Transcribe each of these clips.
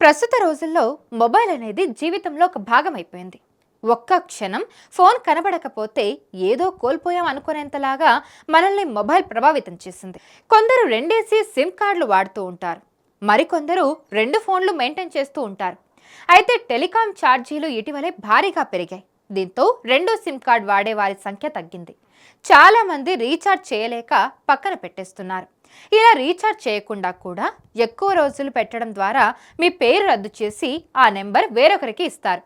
ప్రస్తుత రోజుల్లో మొబైల్ అనేది జీవితంలో ఒక భాగం అయిపోయింది ఒక్క క్షణం ఫోన్ కనబడకపోతే ఏదో కోల్పోయాం అనుకునేంతలాగా మనల్ని మొబైల్ ప్రభావితం చేసింది. కొందరు రెండేసి సిమ్ కార్డులు వాడుతూ ఉంటారు. మరికొందరు రెండు ఫోన్లు మెయింటైన్ చేస్తూ ఉంటారు. అయితే టెలికాం ఛార్జీలు ఇటీవలే భారీగా పెరిగాయి. దీంతో రెండో సిమ్ కార్డ్ వాడే వారి సంఖ్య తగ్గింది. చాలామంది రీఛార్జ్ చేయలేక పక్కన పెట్టేస్తున్నారు. ఇలా రీఛార్జ్ చేయకుండా కూడా ఎక్కువ రోజులు పెట్టడం ద్వారా మీ పేరు రద్దు చేసి ఆ నెంబర్ వేరొకరికి ఇస్తారు.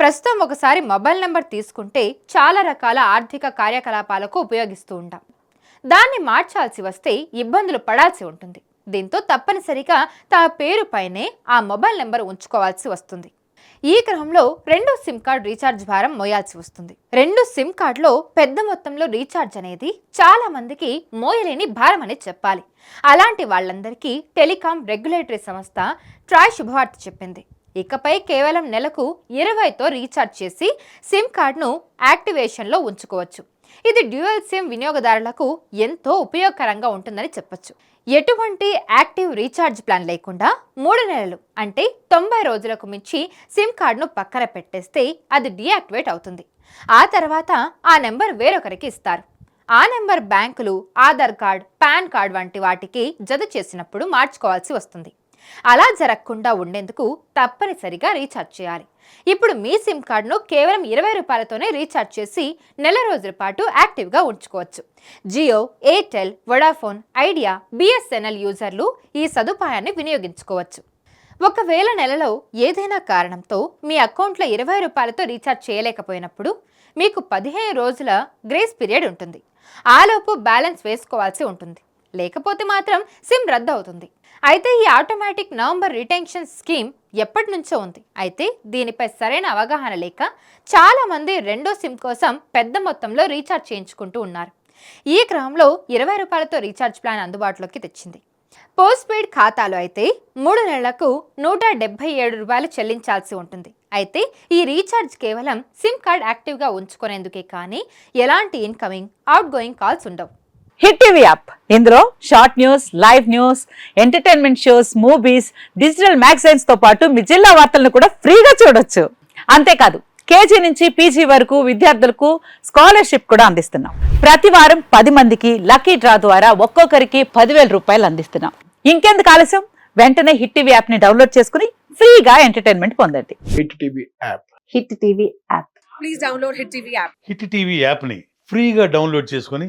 ప్రస్తుతం ఒకసారి మొబైల్ నెంబర్ తీసుకుంటే చాలా రకాల ఆర్థిక కార్యకలాపాలకు ఉపయోగిస్తూ ఉంటాం. దాన్ని మార్చాల్సి వస్తే ఇబ్బందులు పడాల్సి ఉంటుంది. దీంతో తప్పనిసరిగా తమ పేరు పైనే ఆ మొబైల్ నెంబర్ ఉంచుకోవాల్సి వస్తుంది. ఈ క్రమంలో రెండో సిమ్ కార్డ్ రీఛార్జ్ భారం మోయాల్సి వస్తుంది. రెండు సిమ్ కార్డులో పెద్ద మొత్తంలో రీఛార్జ్ అనేది చాలా మందికి మోయలేని భారం అని చెప్పాలి. అలాంటి వాళ్ళందరికీ టెలికాం రెగ్యులేటరీ సంస్థ ట్రాయ్ శుభవార్త చెప్పింది. ఇకపై కేవలం నెలకు ఇరవైతో రీఛార్జ్ చేసి సిమ్ కార్డును యాక్టివేషన్లో ఉంచుకోవచ్చు. ఇది డ్యూయల్ సిమ్ వినియోగదారులకు ఎంతో ఉపయోగకరంగా ఉంటుందని చెప్పొచ్చు. ఎటువంటి యాక్టివ్ రీఛార్జ్ ప్లాన్ లేకుండా మూడు నెలలు అంటే తొంభై రోజులకు మించి సిమ్ కార్డును పక్కన పెట్టేస్తే అది డీయాక్టివేట్ అవుతుంది. ఆ తర్వాత ఆ నెంబర్ వేరొకరికి ఇస్తారు. ఆ నెంబర్ బ్యాంకులు ఆధార్ కార్డ్ పాన్ కార్డ్ వంటి వాటికి జత చేసినప్పుడు మార్చుకోవాల్సి వస్తుంది. అలా జరగకుండా ఉండేందుకు తప్పనిసరిగా రీఛార్జ్ చేయాలి. ఇప్పుడు మీ సిమ్ కార్డును కేవలం ఇరవై రూపాయలతోనే రీఛార్జ్ చేసి నెల రోజుల పాటు యాక్టివ్గా ఉంచుకోవచ్చు. Jio Airtel Vodafone Idea BSNL యూజర్లు ఈ సదుపాయాన్ని వినియోగించుకోవచ్చు. ఒకవేళ నెలలో ఏదైనా కారణంతో మీ అకౌంట్లో ఇరవై రూపాయలతో రీఛార్జ్ చేయలేకపోయినప్పుడు మీకు పదిహేను రోజుల గ్రేస్ పీరియడ్ ఉంటుంది. ఆలోపు బ్యాలెన్స్ వేసుకోవాల్సి ఉంటుంది. లేకపోతే మాత్రం సిమ్ రద్దు అవుతుంది అయితే ఈ ఆటోమేటిక్ నవంబర్ రిటెన్షన్ స్కీమ్ ఎప్పటి నుంచో ఉంది. అయితే దీనిపై సరైన అవగాహన లేక చాలా మంది రెండో సిమ్ కోసం పెద్ద మొత్తంలో రీఛార్జ్ చేయించుకుంటూ ఉన్నారు. ఈ క్రమంలో ఇరవై రూపాయలతో రీఛార్జ్ ప్లాన్ అందుబాటులోకి తెచ్చింది. పోస్ట్ పెయిడ్ ఖాతాలో అయితే మూడు నెలలకు నూట డెబ్బై ఏడు రూపాయలు చెల్లించాల్సి ఉంటుంది. అయితే ఈ రీఛార్జ్ కేవలం సిమ్ కార్డ్ యాక్టివ్గా ఉంచుకునేందుకే కానీ ఎలాంటి ఇన్కమింగ్ అవుట్ గోయింగ్ కాల్స్ ఉండవు. Hit TV app. ఇందులో short news live news entertainment shows movies digital మ్యాగజైన్స్తో పాటు మీ జిల్లా వార్తలను కూడా ఫ్రీగా చూడొచ్చు. అంతేకాదు కేజీ నుంచి పీజీ వరకు విద్యార్థులకు స్కాలర్షిప్ కూడా అందిస్తున్నాం. ప్రతి వారం పది మందికి లక్కీ డ్రా ద్వారా ఒక్కొక్కరికి పదివేల రూపాయలు అందిస్తున్నాం. ఇంకెందుకు ఆలస్యం? వెంటనే హిట్ టీవీ యాప్ని డౌన్లోడ్ చేసుకుని ఫ్రీగా ఎంటర్టైన్మెంట్ పొందండి. Hit TV app. Hit TV app. Please download Hit TV app. Hit TV యాప్ని ఫ్రీగా డౌన్లోడ్ చేసుకొని